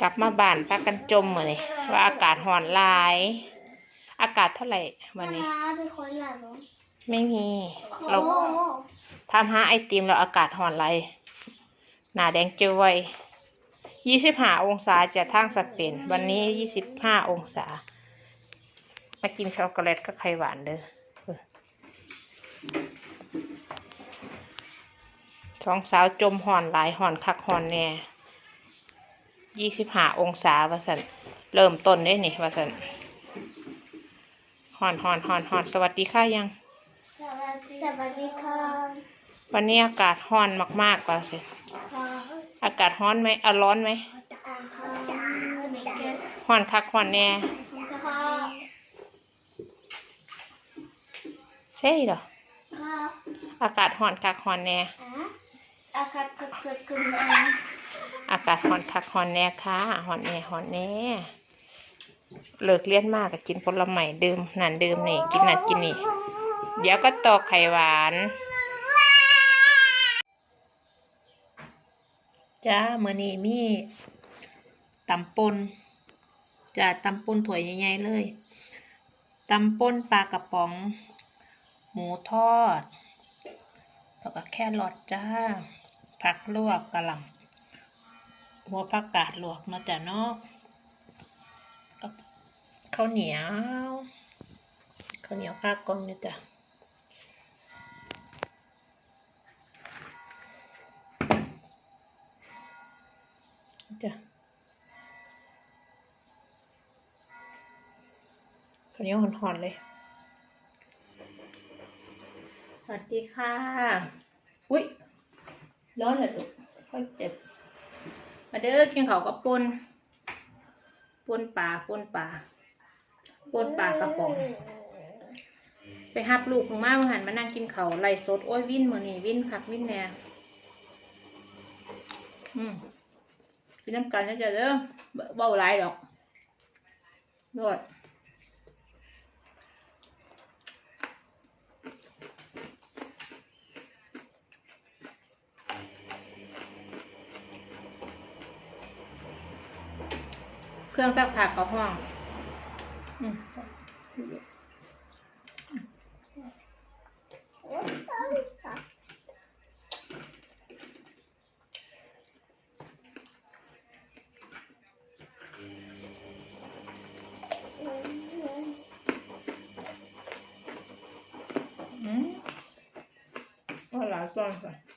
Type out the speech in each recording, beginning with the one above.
กลับมาบ้านพักกันจมเหมือนนี่ว่าอากาศร้อนหลาย อากาศเท่าไหร่วันนี้เป็นคนหลังไม่มี เราทำหาไอติมแล้วอากาศร้อนไรหนาแดงเจอไว้ยี่สิบห้าองศาจะทางสเปนวันนี้ยี่สิบห้าองศา มากินช็อกโกแลตกับไข่หวานเด้อเออท้องสาวจมห่อนหลายห่อนคักห่อนแน่ ยี่สิบห้าองศาว่าสันเริ่มต้นได้นี่ว่าสันห่อนห่อนห่อนห่อนสวัสดีค่ะยัง สวัสดีสวัสดีค่ะวันนี้อากาศร้อนมากๆว่าสิค่ะอากาศร้อนไหมอะร้อนไหมอ่านค่ะมิเกสร้อนคักร้อนแน่ค่ะใช่เหรอค่ะอากาศร้อนคักร้อนแน่อะอากาศเกิดเกิดขึ้นเอากาศร้อนคักร้อนแน่ค่ะร้อนแน่ร้อนแน่เลิกเรียนมากก็กินผลไม้ดื่มนั่นดื่มนี่กินนั่นกินนี่เดี๋ยวก็ตอกไข่หวานจ้ามื้อนี้มีตำปนจ้าตำปนถ้วใหญ่ๆเลยตำปนปลากระป๋อง หมูทอดแล้วก็แค่รอทจ้า ผักลวกกะหล่ำ หัวผักกาดหลวกเนาะจ้ะเนาะกับข้าวเหนียวข้าวเหนียวข้าวกล้องเนี่ยจ้ะจ้ะข้าวเหนียวห่อนๆเลยสวัสดีค่ะ อุ้ยร้อนเลยลูกค่อยเจ็บ มาเด้อกินข้าวกับปนปนป่าปนป่าปนป่ากระป๋อง ไปหับลูกของมาหันมานั่งกินข้าวไล่สดโอ้ยวิ่นมือนี่วิ่นผักวิ่นแหน่อืมกินน้ำกันนะจ๊ะเด้อบ่เบาหลายดอกรอด เครื่องซักผักกับห้องอืมอืมเ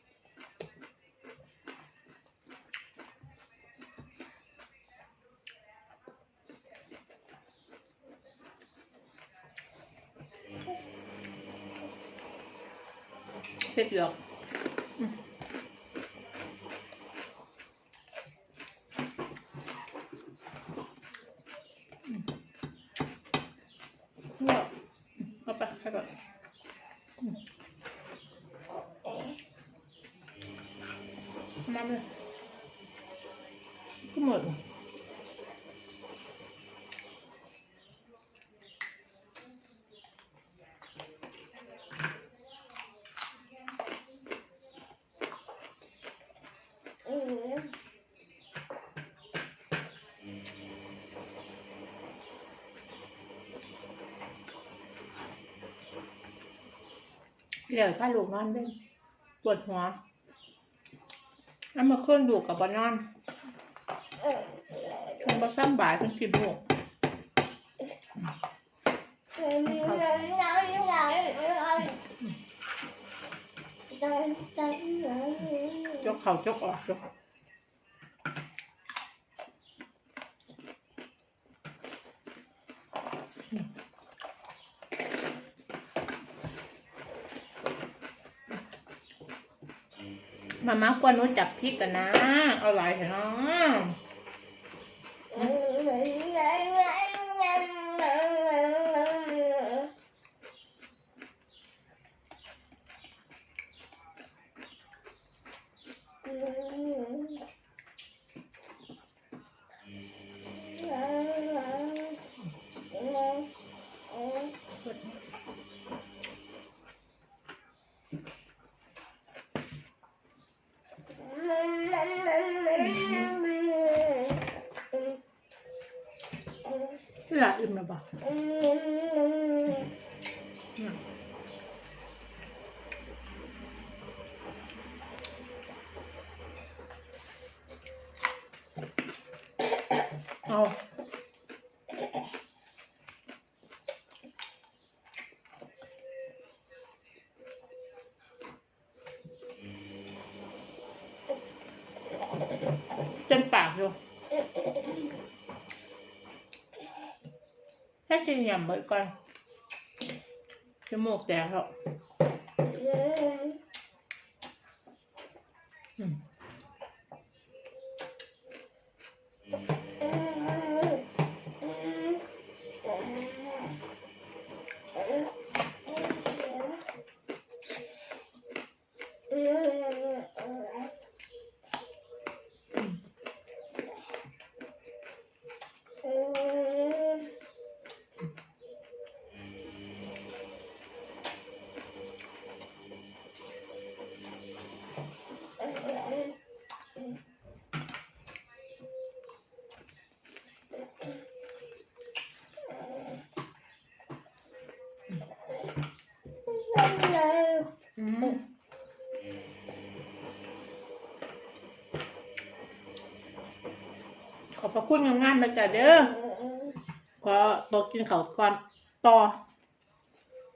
เผ็ดหยอกอืมอืมหยอกเอาไปไปก่อนมาเลยก็หมด เดี๋ยวพาลูกนอนเล่นปวดหัวแล้วมาเคลื่อนดูกับบอนอนมันก็ซ้ำบ่ายเป็นกินลูกจกเข่าจกออกจก มาม่าควนนู้จับพริกกันนะอร่อยเถอะเนาะ นี่ละอิ่มแล้วปะอืมเอาเต็มปากอยู่ ให้กินยำเบิดก่ พระคุณงามๆนะจ๊ะเด้อขอตัวกินเขาวก่อนต่อ